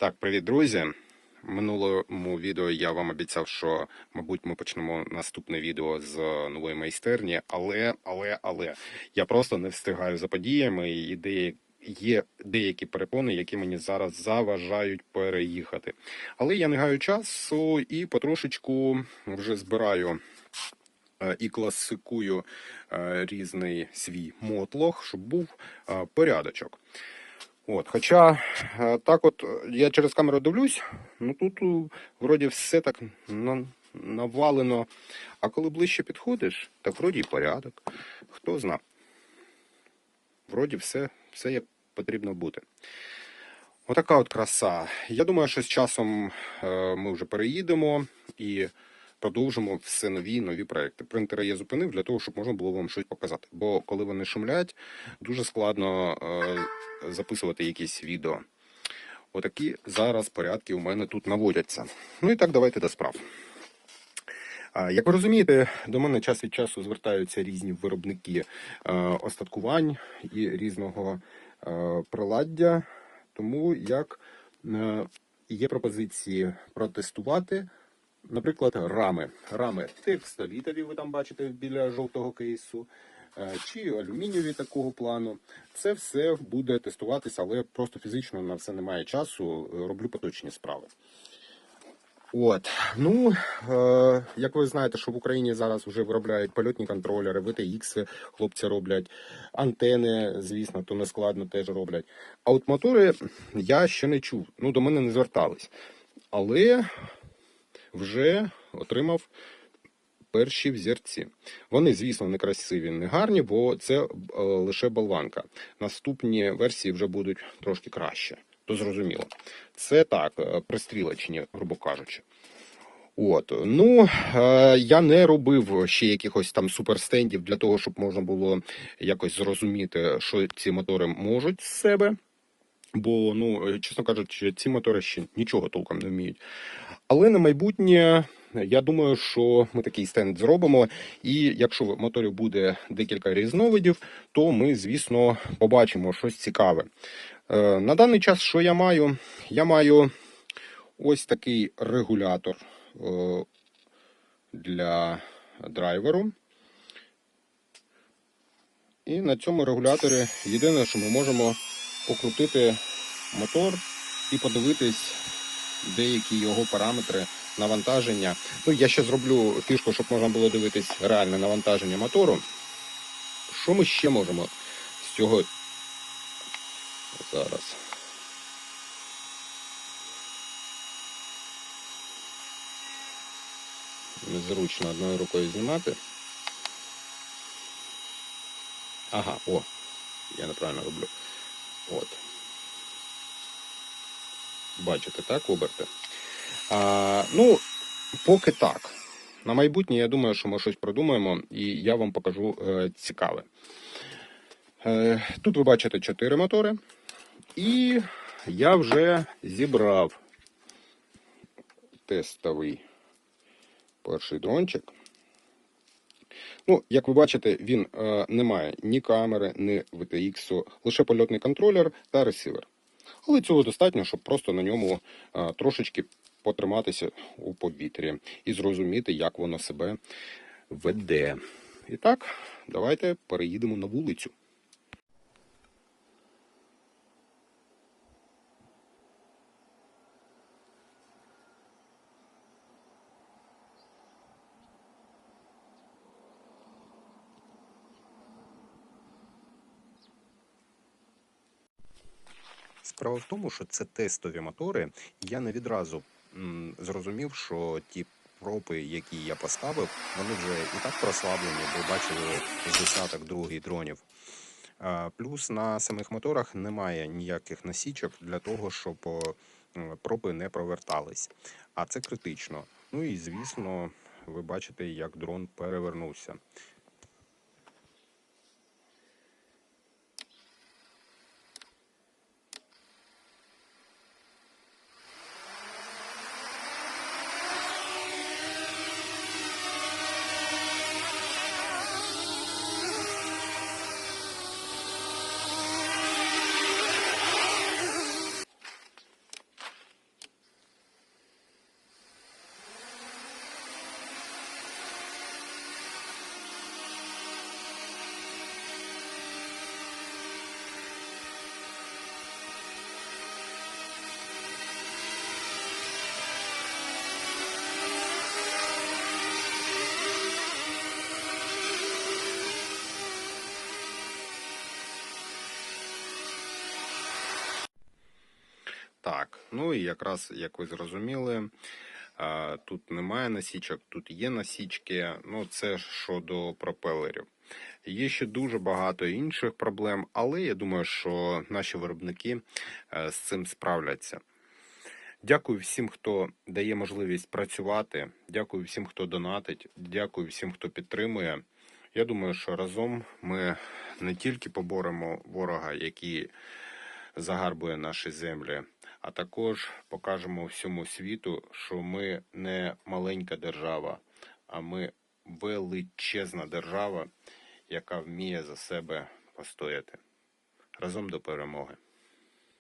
Так, привіт, друзі. Минулому відео я вам обіцяв, що, мабуть, ми почнемо наступне відео з нової майстерні, але, але, але я просто не встигаю за подіями і. Є деякі перепони, які мені зараз заважають переїхати. Але я не гаю часу і потрошечку вже збираю е, і класикую е, різний свій мотлох, щоб був е, порядочок. От, хоча е, так, от я через камеру дивлюсь, ну тут е, вроді все так на- навалено. А коли ближче підходиш, так вроді і порядок. Хто зна. Вроді все, все як потрібно бути. Отака от краса. Я думаю, що з часом е, ми вже переїдемо і продовжимо все нові нові проекти. Принтера я зупинив для того, щоб можна було вам щось показати. Бо коли вони шумлять, дуже складно записувати якісь відео. Отакі зараз порядки у мене тут наводяться. Ну і так, давайте до справ. Як ви розумієте, до мене час від часу звертаються різні виробники е, остаткувань і різного е, приладдя. Тому як е, є пропозиції протестувати, наприклад, рами. Рами текстолітові, ви там бачите біля жовтого кейсу, чи алюмінієві такого плану. Це все буде тестуватися, але просто фізично на це немає часу. е, Роблю поточні справи. От, ну е, як ви знаєте, що в Україні зараз вже виробляють польотні контролери, VTX хлопці роблять, антени, звісно, то не складно теж роблять. А от мотори я ще не чув. Ну, до мене не звертались. Але вже отримав перші взірці. Вони, звісно, не красиві, не гарні, бо це е, лише болванка. Наступні версії вже будуть трошки краще. То зрозуміло. Це так, е, пристрілочні, грубо кажучи. От, ну е, я не робив ще якихось там суперстендів для того, щоб можна було якось зрозуміти, що ці мотори можуть з себе. Бо, ну, е, чесно кажучи, ці мотори ще нічого толком не вміють. Але на майбутнє я думаю, що ми такий стенд зробимо. І якщо в моторів буде декілька різновидів, то ми, звісно, побачимо щось цікаве. Е, На даний час, що я маю? Я маю ось такий регулятор е, для драйверу. І на цьому регуляторі єдине, що ми можемо покрутити мотор і подивитись деякі його параметри навантаження. Ну, я ще зроблю фішку, щоб можна було дивитись реальне навантаження мотору. Що ми ще можемо з цього зараз? Незручно одною рукою знімати. Ага, о, я неправильно роблю. От. Бачите, так, оберти? А, ну, поки так. На майбутнє, я думаю, що ми щось придумаємо, і я вам покажу е, цікаве. Е, тут ви бачите 4 мотори. І я вже зібрав тестовий перший дрончик. Ну, як ви бачите, він е, не має ні камери, ні VTX, лише польотний контролер та ресивер. Але цього достатньо, щоб просто на ньому е, трошечки потриматися у повітрі і зрозуміти, як воно себе веде. І так, давайте переїдемо на вулицю. Справа в тому, що це тестові мотори. Я не відразу зрозумів, що ті пропи, які я поставив, вони вже і так прослаблені, бо бачили з десяток другий дронів. Плюс на самих моторах немає ніяких насічок для того, щоб о, пропи не провертались. А це критично. Ну і звісно, ви бачите, як дрон перевернувся. Так, ну і якраз, як ви зрозуміли, тут немає насічок, тут є насічки. Ну, це щодо пропелерів. Є ще дуже багато інших проблем, але я думаю, що наші виробники е, з цим справляться. Дякую всім, хто дає можливість працювати. Дякую всім, хто донатить. Дякую всім, хто підтримує. Я думаю, що разом ми не тільки поборемо ворога, який загарбує наші землі, а також покажемо всьому світу, що ми не маленька держава, а ми величезна держава, яка вміє за себе постояти. Разом до перемоги.